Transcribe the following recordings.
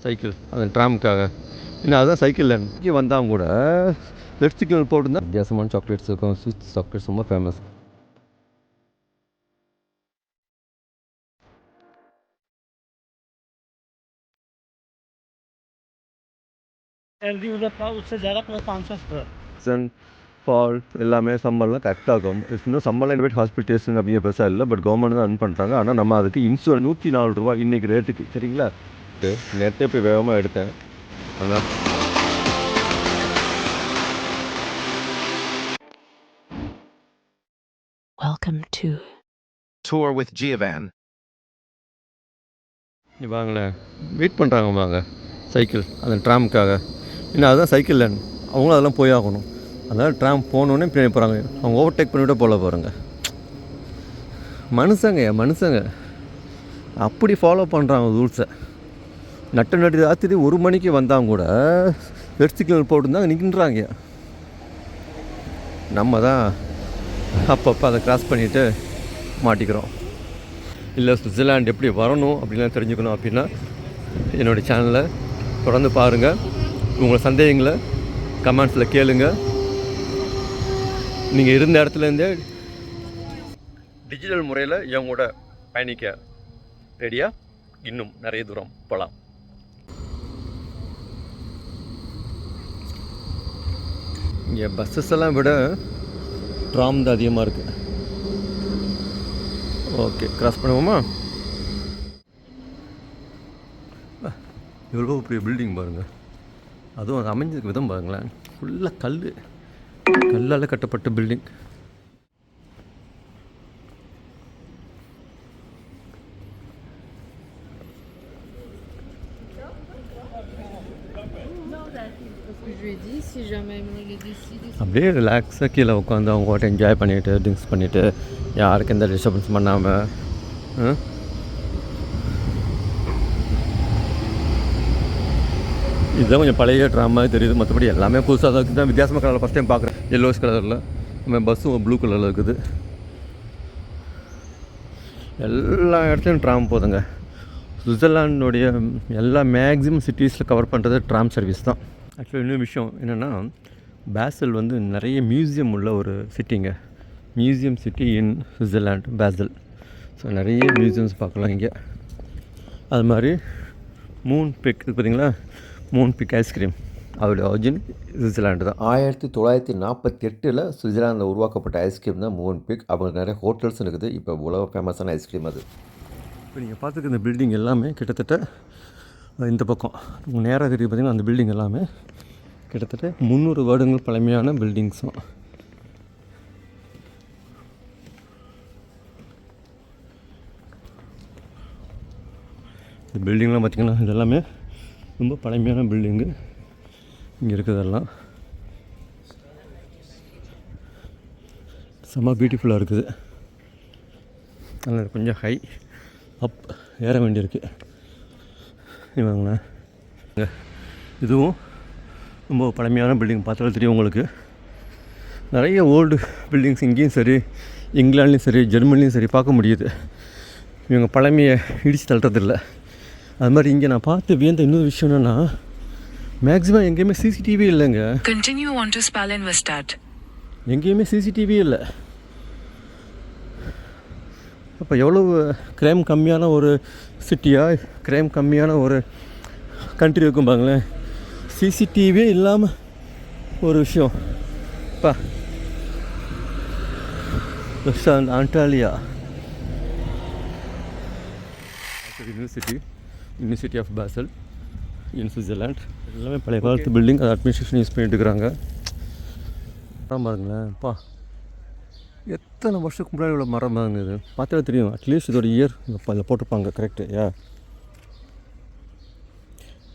Cycle அந்த ட்ராமுக்காக இன்னும் அதுதான் சைக்கிள் லேண்ட் இங்கே வந்தால் கூட ரெட் சிக்னல் போட்டுருந்தா வித்தியாசமான சாக்லேட்ஸ் இருக்கும் ஸ்வீட் சாக்லேட்ஸ் ரொம்ப ஃபேமஸ் एल डी था उससे ज़्यादा प्लस पाँच सौ स्क्वायर சன் ஃபால் எல்லாமே சம்மர்லாம் கரெக்டாக இருக்கும் இன்னும் சம்மர்லாம் இனிமேட் ஹாஸ்பிட்டேஷன் அப்படிங்கிற பெருசாக இல்லை பட் கவர்மெண்ட் தான் ரன் பண்ணுறாங்க ஆனால் நம்ம அதுக்கு இன்சூரன்ஸ் நூற்றி நாலு ரூபா இன்றைக்கி ரேட்டுக்கு சரிங்களா நேற்றே போய் வேகமாக எடுத்தேன். அதான். Welcome to Tour with Giovan. நீ வாங்களேன் வெயிட் பண்ணுறாங்க வாங்க. சைக்கிள் அந்த ட்ராமுக்காக இன்னும் அதுதான் சைக்கிள் அவங்களும் அதெல்லாம் போய் ஆகணும். அதனால் ட்ராம் போனோடனே பின்னாடி போகிறாங்க அவங்க ஓவர்டேக் பண்ணிவிட்டு போல பாருங்க. மனுஷங்க மனுஷங்க? அப்படி ஃபாலோ பண்ணுறாங்க ரூல்ஸை நட்டு நட்டு ராத்திரி ஒரு மணிக்கு வந்தால் கூட ரெட் சிக்னல் போட்டுருந்தாங்க நிற்கின்றாங்க நம்ம தான் அப்பப்போ அதை கிராஸ் பண்ணிவிட்டு மாட்டிக்கிறோம். இல்லை சுவிட்சர்லாண்ட் எப்படி வரணும் அப்படின்லாம் தெரிஞ்சுக்கணும் அப்படின்னா என்னுடைய சேனலை தொடர்ந்து பாருங்கள் உங்கள் சந்தேகங்களை கமெண்ட்ஸில் கேளுங்க. நீங்கள் இருந்த இடத்துலேருந்தே டிஜிட்டல் முறையில் என் கூட பயணிக்க ரெடியாக இன்னும் நிறைய தூரம் போகலாம். இங்கே பஸ்ஸஸ் எல்லாம் விட ட்ராம் தான் அதிகமாக இருக்குது ஓகே கிராஸ் பண்ணுவோமா? எவ்வளோ பெரிய பில்டிங் பாருங்கள் அதுவும் அது அமைஞ்சிருக்க விதம் பாருங்களேன். ஃபுல்லாக கல் கல்லால் கட்டப்பட்ட பில்டிங் si jamais il அப்படியே ரிலாக்ஸாக கீழே உட்காந்து அவங்க கூட என்ஜாய் பண்ணிவிட்டு ட்ரிங்க்ஸ் பண்ணிவிட்டு யாருக்கும் எந்த டிஸ்டர்பன்ஸ் பண்ணாமல் இதுதான் கொஞ்சம் பழைய ட்ராமா தெரியுது. மற்றபடி எல்லாமே புதுசாக தான் இருக்குது. தான் வித்தியாசமாக கலரில் ஃபஸ்ட் டைம் பார்க்குறேன். எல்லோஸ் கலரில் நம்ம பஸ்ஸும் ப்ளூ கலரில் இருக்குது. எல்லா இடத்துலையும் ட்ராம் போதுங்க. சுவிட்சர்லாண்டுடைய எல்லா மேக்ஸிமம் சிட்டிஸில் கவர் பண்ணுறது ட்ராம் சர்வீஸ் தான். ஆக்சுவலி இன்னொரு விஷயம் என்னென்னா பேசல் வந்து நிறைய மியூசியம் உள்ள ஒரு சிட்டிங்க museum city in Switzerland Basel so நிறைய மியூசியம்ஸ் பார்க்கலாம் இங்கே. அது மாதிரி மூன் பிக் பார்த்தீங்களா? மூன் பிக் ஐஸ்கிரீம் அதோடைய ஒரிஜின் சுவிட்சர்லாண்டு தான். ஆயிரத்தி தொள்ளாயிரத்தி நாற்பத்தி எட்டில் சுவிட்சர்லாந்தில் உருவாக்கப்பட்ட ஐஸ்கிரீம் தான் மூன் பிக் அவங்க நிறைய ஹோட்டல்ஸ் இருக்குது. இப்போ உலக ஃபேமஸான ஐஸ்கிரீம் அது. இப்போ நீங்கள் பார்த்துக்க இந்த பில்டிங் எல்லாமே கிட்டத்தட்ட இந்த பக்கம். உங்கள் நேராக தெரியுது பார்த்தீங்கன்னா அந்த பில்டிங் எல்லாமே. கிட்டத்தட்ட முந்நூறு வருடங்கள் பழமையான பில்டிங்ஸும் இந்த பில்டிங்லாம் பார்த்திங்கன்னா இதெல்லாமே ரொம்ப பழமையான பில்டிங்கு இங்கே இருக்கிறதெல்லாம். செம்ம பியூட்டிஃபுல்லாக இருக்குது. அதில் கொஞ்சம் ஹை அப் ஏற வேண்டியிருக்கு. இவங்களேன் இதுவும் ரொம்ப பழமையான பில்டிங் பார்த்தாலும் தெரியும் உங்களுக்கு. நிறைய ஓல்டு பில்டிங்ஸ் இங்கேயும் சரி இங்கிலாண்ட்லேயும் சரி ஜெர்மனிலையும் சரி பார்க்க முடியுது. இவங்க பழமையை இடித்து தள்ளுறதில்ல. அது மாதிரி இங்கே நான் பார்த்து வியந்த இன்னொரு விஷயம் என்னென்னா மேக்ஸிமம் எங்கேயுமே சிசிடிவி இல்லைங்க. Continue on to Spalenvestad. எங்கேயுமே சிசிடிவி இல்லை. அப்போ எவ்வளவு கிரைம் கம்மியான ஒரு சிட்டியா கிரைம் கம்மியான ஒரு கண்ட்ரி இருக்கும் பாங்களேன் சிசிடிவியே இல்லாமல் ஒரு விஷயம். பா. ஆண்டாலியா university university of Basel in Switzerland எல்லாமே பழைய காலத்து பில்டிங் அதை அட்மினிஸ்ட்ரேஷன் யூஸ் பண்ணிட்டு இருக்கிறாங்க. பாருங்களேன் பா. எத்தனை வருஷத்துக்கு முன்னாடி உள்ள மரம் பாருங்க இது பார்த்தாலே தெரியும். அட்லீஸ்ட் இதோட இயர் அதில் போட்டிருப்பாங்க கரெக்டு யா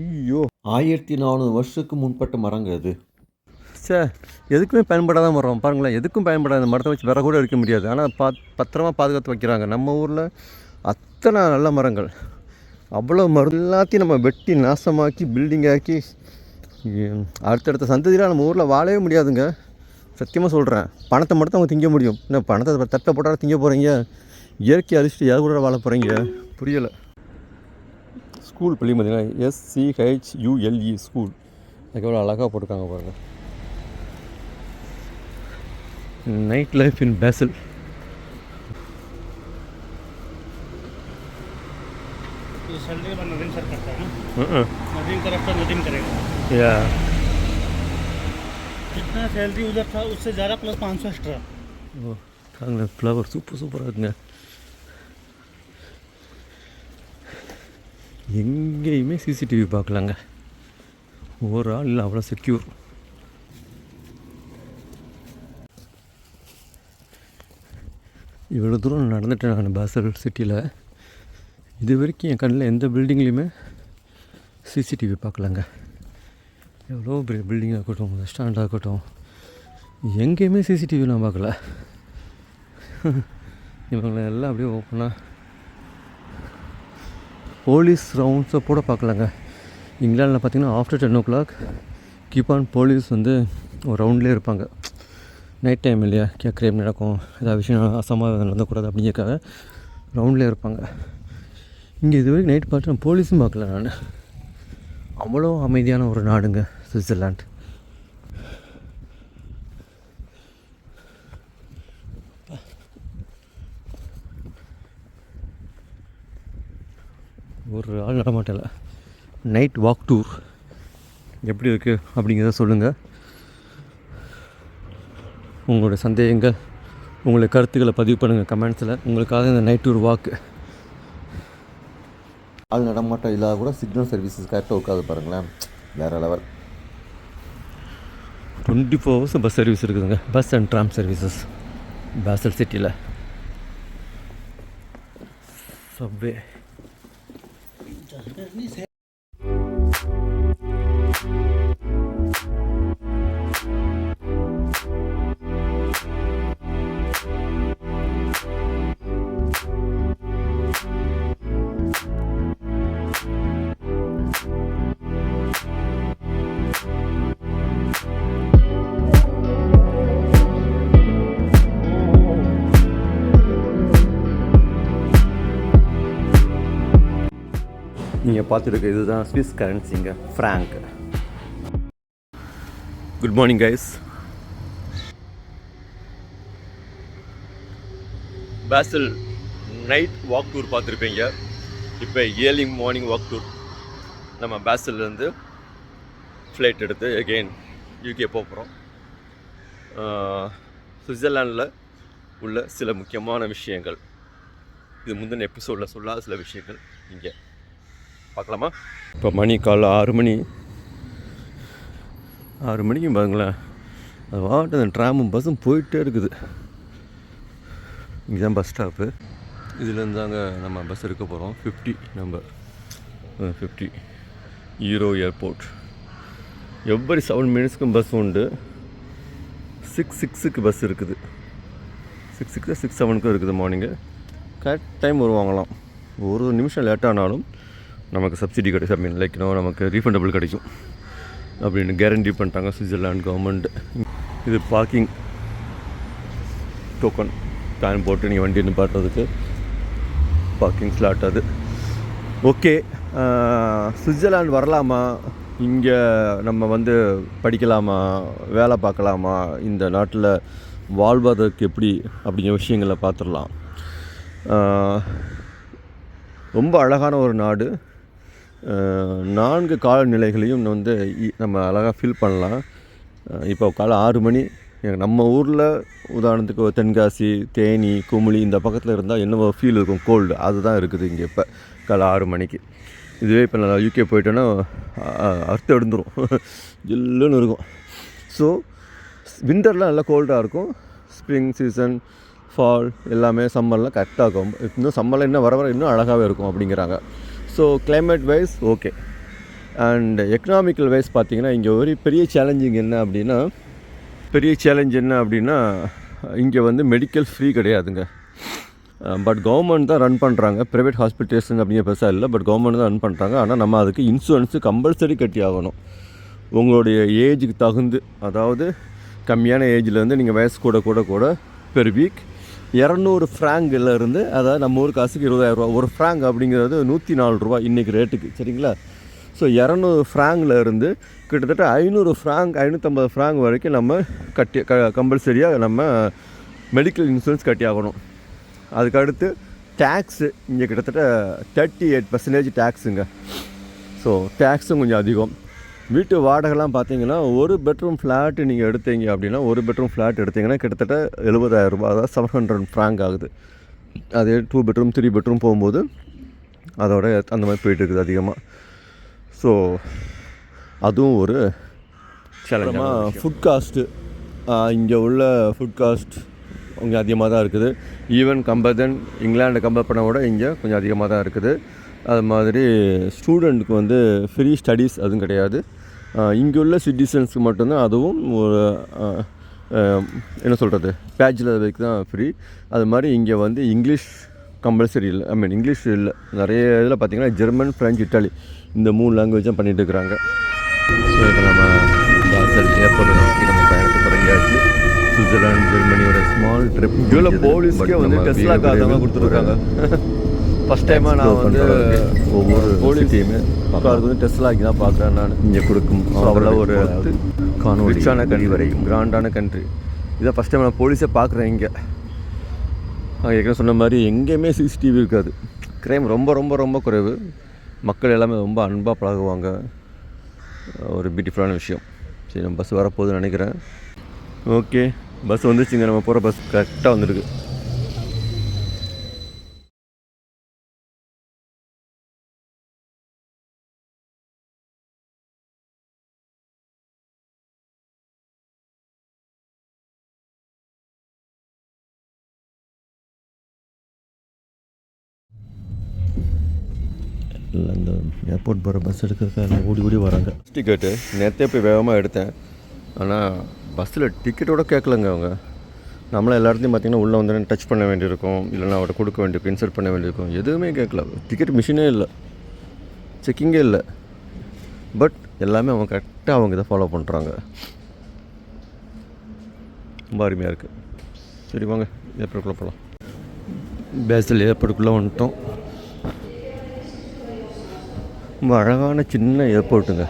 ஐயோ. ஆயிரத்தி நானூறு வருஷத்துக்கு முன்பட்ட மரங்க அது சே எதுக்குமே பயன்படாத மரம். பாருங்களேன் எதுக்கும் பயன்படாத மரத்தை வச்சு விற கூட இருக்க முடியாது. ஆனால் பா பத்திரமா பாதுகாத்து வைக்கிறாங்க. நம்ம ஊரில் அத்தனை நல்ல மரங்கள். அவ்வளோ மரம் எல்லாத்தையும் நம்ம வெட்டி நாசமாக்கி பில்டிங் ஆக்கி அடுத்தடுத்த சந்ததியில் நம்ம ஊரில் வாழவே முடியாதுங்க. சத்தியமாக சொல்கிறேன் பணத்தை மட்டும் அவங்க திங்க முடியும். என்ன பணத்தை தட்டை போட்டாலும் திங்க போகிறீங்க இயற்கை அழிச்சிட்டு யார் கூட வாழ போகிறீங்க புரியலை. ஸ்கூல் பள்ளி பார்த்தீங்கன்னா எஸ்சிஹெச்யூஎல்இ ஸ்கூல். அதுக்கு எவ்வளோ அழகாக போட்டிருக்காங்க பாருங்கள் நைட் லைஃப் இன் பேசல் ये जितना सैलरी उधर था उससे ज़्यादा प्लस पाँच सौ एक्स्ट्रा ஓ தாங்களே ஃப்ளவர் சூப்பர் சூப்பராக இருக்குங்க எங்கேயுமே சிசிடிவி பார்க்கலாங்க ஒரு ஆள் இல்லை அவ்வளோ செக்யூர் இவ்வளோ தூரம் நடந்துட்டேன் நான் பாசல் சிட்டியில் இது வரைக்கும் என் கண்ணில் எந்த பில்டிங்லேயுமே சிசிடிவி பார்க்கலங்க எவ்வளோ பெரிய பில்டிங்காக இருக்கட்டும் ரெஸ்டாரண்ட்டாக இருக்கட்டும் எங்கேயுமே சிசிடிவி நான் பார்க்கல. இவங்களை எல்லாம் அப்படியே ஓப்பனாக போலீஸ் ரவுண்ட்ஸை கூட பார்க்கலாங்க. இங்கிலாண்டில் பார்த்தீங்கன்னா after ten o'clock keep on police வந்து ஒரு ரவுண்ட்லேயே இருப்பாங்க. நைட் டைம் இல்லையா? கே கிரைம் நடக்கும்? ஏதாவது விஷயம் அசம்பாவிதம் நடந்தக்கூடாது அப்படிங்கிறக்காக ரவுண்ட்லேயே இருப்பாங்க. இங்கே இது வரைக்கும் நைட் பார்த்து நான் போலீஸும் பார்க்கல நான். அவ்வளோ அமைதியான ஒரு நாடுங்க. சுவிட்சர்லாண்ட் ஒரு ஆள் நடமாட்டல நைட் வாக் டூர் எப்படி இருக்குது அப்படிங்கிறத சொல்லுங்கள் உங்களோட சந்தேகங்கள் உங்களுடைய கருத்துக்களை பதிவு பண்ணுங்கள் கமெண்ட்ஸில். உங்களுக்காக இந்த நைட் டூர் வாக்கு ஆள் நடமாட்டம் இல்லாத கூட சிக்னல் சர்வீசஸ் கரெக்டாக உட்காது பாருங்களேன். வேறு level twenty four hours bus service இருக்குதுங்க. Bus and tram services Basel சிட்டியில் சப்வே நீங்கள் பார்த்துருக்க இதுதான் Swiss கரன்சிங்க franc good morning guys Basel night walk tour பார்த்துருப்பீங்க. இப்போ ஏர்லிங் மார்னிங் வாக் டூர் நம்ம பேசல்லேருந்து ஃப்ளைட் எடுத்து எகெயின் யூகே போக போகிறோம் சுவிட்சர்லாண்டில் உள்ள சில முக்கியமான விஷயங்கள். இது முந்தின எபிசோடில் சொல்லாத சில விஷயங்கள் இங்கே. பார்க்கலாமா? இப்போ மணி காலைல ஆறு மணி. ஆறு மணிக்கும் பாருங்களேன். அது வாட்டு அந்த ட்ராமும் பஸ்ஸும் போயிட்டே இருக்குது. இங்கே தான் பஸ் ஸ்டாப்பு இதுலேருந்து தாங்க நம்ம பஸ் எடுக்க போகிறோம் fifty number fifty Euro airport every seven மினிட்ஸ்க்கும் bus உண்டு. சிக்ஸ் சிக்ஸுக்கு பஸ் இருக்குது. சிக்ஸ் சிக்ஸ் சிக்ஸ் செவனுக்கும் இருக்குது மார்னிங்கு கரெக்ட் டைம் வருவாங்களாம். ஒரு நிமிஷம் லேட் ஆனாலும் நமக்கு சப்சிடி கிடைக்கும் ஐ மீன் லைக் நோ நமக்கு ரீஃபண்டபிள் கிடைக்கும். அப்படின்னு கேரண்டி பண்ணிட்டாங்க சுவிட்சர்லாண்ட் கவர்மெண்ட் இது பார்க்கிங் டோக்கன் பேன் போட்டு நீங்கள் வண்டி நிப்பாட்டுறதுக்கு பார்க்கிங் ஸ்லாட் அது. ஓகே சுவிட்சர்லாண்ட் வரலாமா? இங்கே நம்ம வந்து படிக்கலாமா? வேலை பார்க்கலாமா? இந்த நாட்டில் வாழ்வதற்கு எப்படி? அப்படிங்கிற விஷயங்களை பார்த்துடலாம். ரொம்ப அழகான ஒரு நாடு. நான்கு காலநிலைகளையும் வந்து இ- நம்ம அழகாக ஃபீல் பண்ணலாம். இப்போ காலை ஆறு மணி நம்ம ஊரில் உதாரணத்துக்கு தென்காசி தேனி குமிழி இந்த பக்கத்தில் இருந்தால் என்னவோ ஃபீல் இருக்கும் கோல்டு அதுதான் இருக்குது இங்கே இப்போ காலை ஆறு மணிக்கு. இதுவே இப்போ நான் யூகே போயிட்டேன்னா அர்த்தம் எடுந்துடும் ஜில்லுன்னு இருக்கும். ஸோ விண்டர்லாம் நல்லா கோல்டாக இருக்கும். ஸ்ப்ரிங் சீசன் ஃபால் எல்லாமே சம்மர்லாம் கரெக்டாக இருக்கும். இன்னும் சம்மரில் இன்னும் வர வர இன்னும் அழகாகவே இருக்கும் அப்படிங்கிறாங்க. So climate wise okay and economical wise பார்த்தீங்கன்னா இங்கே ஒரு பெரிய சேலஞ்சிங் என்ன அப்படின்னா பெரிய சேலஞ்ச் என்ன அப்படின்னா இங்கே வந்து மெடிக்கல் ஃப்ரீ கிடையாதுங்க. பட் கவர்மெண்ட் தான் ரன் பண்ணுறாங்க ப்ரைவேட் ஹாஸ்பிட்டல்ஸ் அப்படிங்கிற பெருசாக இல்லை பட் கவர்மெண்ட் தான் ரன் பண்ணுறாங்க ஆனால் நம்ம அதுக்கு இன்சூரன்ஸு கம்பல்சரி கட்டி ஆகணும். உங்களுடைய ஏஜுக்கு தகுந்து அதாவது கம்மியான ஏஜ்லேருந்து நீங்கள் வயசு கூட கூட கூட பெர் வீக் இரநூறு ஃப்ராங்கில் இருந்து அதாவது நம்ம ஒரு காசுக்கு இருபதாயிரரூவா ஒரு ஃப்ராங்க் அப்படிங்கிறது நூற்றி நாலு ரூபா இன்றைக்கி ரேட்டுக்கு சரிங்களா? ஸோ இரநூறு ஃப்ராங்கில் இருந்து கிட்டத்தட்ட ஐநூறு ஃப்ராங்க் ஐநூற்றம்பது ஃப்ராங்க் வரைக்கும் நம்ம கட்டி க கம்பல்சரியாக நம்ம மெடிக்கல் இன்சூரன்ஸ் கட்டி ஆகணும். அதுக்கடுத்து டேக்ஸு இங்கே கிட்டத்தட்ட தேர்ட்டி எயிட் பர்சன்டேஜ் டேக்ஸுங்க ஸோ டேக்ஸும் கொஞ்சம் அதிகம். வீட்டு வாடகைலாம் பார்த்தீங்கன்னா ஒரு பெட்ரூம் ஃப்ளாட்டு நீங்கள் எடுத்தீங்க அப்படின்னா ஒரு பெட்ரூம் ஃப்ளாட் எடுத்தீங்கன்னா கிட்டத்தட்ட எழுபதாயிரம் ரூபாய் அதாவது செவன் ஹண்ட்ரட் ஃப்ராங்க் ஆகுது. அதே டூ பெட்ரூம் த்ரீ பெட்ரூம் போகும்போது அதோட அந்த மாதிரி போயிட்டு இருக்குது அதிகமாக ஸோ அதுவும் ஒரு சேலஞ்சாக ஃபுட் காஸ்ட்டு இங்கே உள்ள ஃபுட் காஸ்ட் கொஞ்சம் அதிகமாக தான் இருக்குது. ஈவன் கம்பேர் தென் இங்கிலாண்டை கம்பேர் பண்ண விட இங்கே கொஞ்சம் அதிகமாக தான் இருக்குது. அது மாதிரி ஸ்டூடெண்ட்டுக்கு வந்து ஃப்ரீ ஸ்டடீஸ் அதுவும் கிடையாது. இங்கே உள்ள சிட்டிசன்ஸ்க்கு மட்டும்தான் அதுவும் ஒரு என்ன சொல்கிறது பேச்சுலர் வரைக்கும் தான் ஃப்ரீ அது மாதிரி இங்கே வந்து இங்கிலீஷ் கம்பல்சரி இல்லை ஐ மீன் இங்கிலீஷ் இல்லை. நிறைய இதில் பார்த்தீங்கன்னா ஜெர்மன் ஃப்ரெஞ்ச் இட்டாலி இந்த மூணு லாங்குவேஜ் தான் பண்ணிட்டு இருக்கிறாங்க. ஸோ இப்போ நம்ம ஏர்போர்ட்டை நோக்கி நம்ம பயணத்தை தொடங்கியாச்சு. சுவிட்சர்லாந்து ஜெர்மனியோட ஸ்மால் ட்ரிப் இவ்வளோ போலீஸ்க்கே வந்து டெஸ்லா கார் தான் கொடுத்துருக்காங்க. ஃபஸ்ட் டைமாக நான் வந்து ஒவ்வொரு போலீஸையுமே காருக்கு வந்து டெஸ்லா ஆக்கி தான் பார்க்குறேன் நான். இங்கே கொடுக்கும். அவ்வளோ ஒரு காணொலி ரிச்சான கண்ட்ரி வரைக்கும் கிராண்டான கண்ட்ரி இதை ஃபஸ்ட் டைம் நான் போலீஸே பார்க்குறேன் இங்கே. ஏற்கனவே சொன்ன மாதிரி எங்கேயுமே சிசிடிவி இருக்காது. க்ரைம் ரொம்ப ரொம்ப ரொம்ப குறைவு. மக்கள் எல்லாமே ரொம்ப அன்பாக பழகுவாங்க. ஒரு பியூட்டிஃபுல்லான விஷயம். சரி நம்ம பஸ் வரப்போகுதுன்னு நினைக்கிறேன். ஓகே பஸ் வந்துச்சுங்க நம்ம போகிற பஸ் கரெக்டாக வந்துருக்கு. இல்லை இந்த ஏர்போர்ட் போகிற பஸ் எடுக்கிறதுக்காக ஓடி ஓடி வராங்க. டிக்கெட்டு நேற்றே போய் வேகமாக எடுத்தேன். ஆனால் பஸ்ஸில் டிக்கெட்டோட கேட்கலங்க அவங்க. நம்மளாம் எல்லா இடத்தையும் பார்த்தீங்கன்னா உள்ளே வந்து டச் பண்ண வேண்டியிருக்கும். இல்லைன்னா அவட்ட கொடுக்க வேண்டியிருக்கும் இன்சர்ட் பண்ண வேண்டியிருக்கும். எதுவுமே கேட்கல டிக்கெட் மிஷினே இல்லை. செக்கிங்கே இல்லை. பட் எல்லாமே அவங்க கரெக்டாக அவங்க இதை ஃபாலோ பண்ணுறாங்க ரொம்ப அருமையாக இருக்குது சரி வாங்க ஏர்போர்ட்டுக்குள்ளே போகலாம் பேஸில் ஏர்போர்ட்டுக்குள்ளே வந்துட்டோம். ரொம்ப அழகான சின்ன ஏர்போர்ட்டுங்க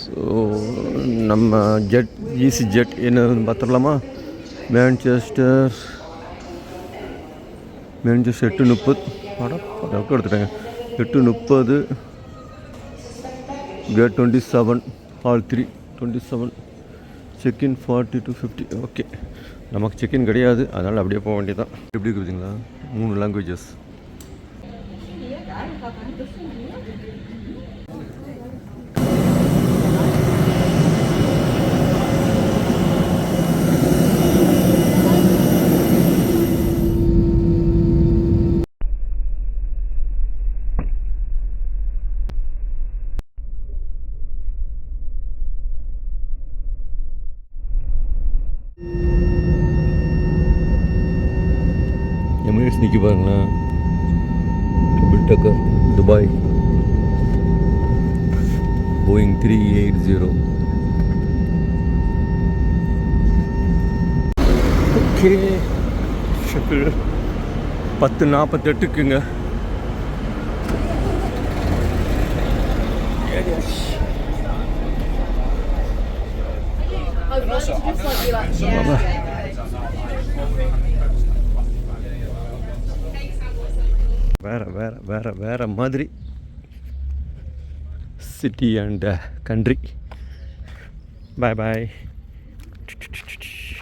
ஸோ நம்ம ஜெட் ஈசி ஜெட் என்னதுன்னு பார்த்துடலாமா? மேன்செஸ்டர் மேன்செஸ்டர் எட்டு முப்பது படம் படம் எடுத்துட்டேங்க? எட்டு முப்பது gate twenty seven hall three twenty seven check in forty to fifty okay நமக்கு சிக்கன் கிடையாது. அதனால் அப்படியே போக வேண்டியதான் எப்படி இருக்குதுங்களா மூணு லாங்குவேஜஸ் பாருங்களேன் double decker Dubai Boeing three eight zero okay பத்து நாற்பத்தெட்டுக்குங்க வேற வேற வேற வேற மாதிரி. City and country bye bye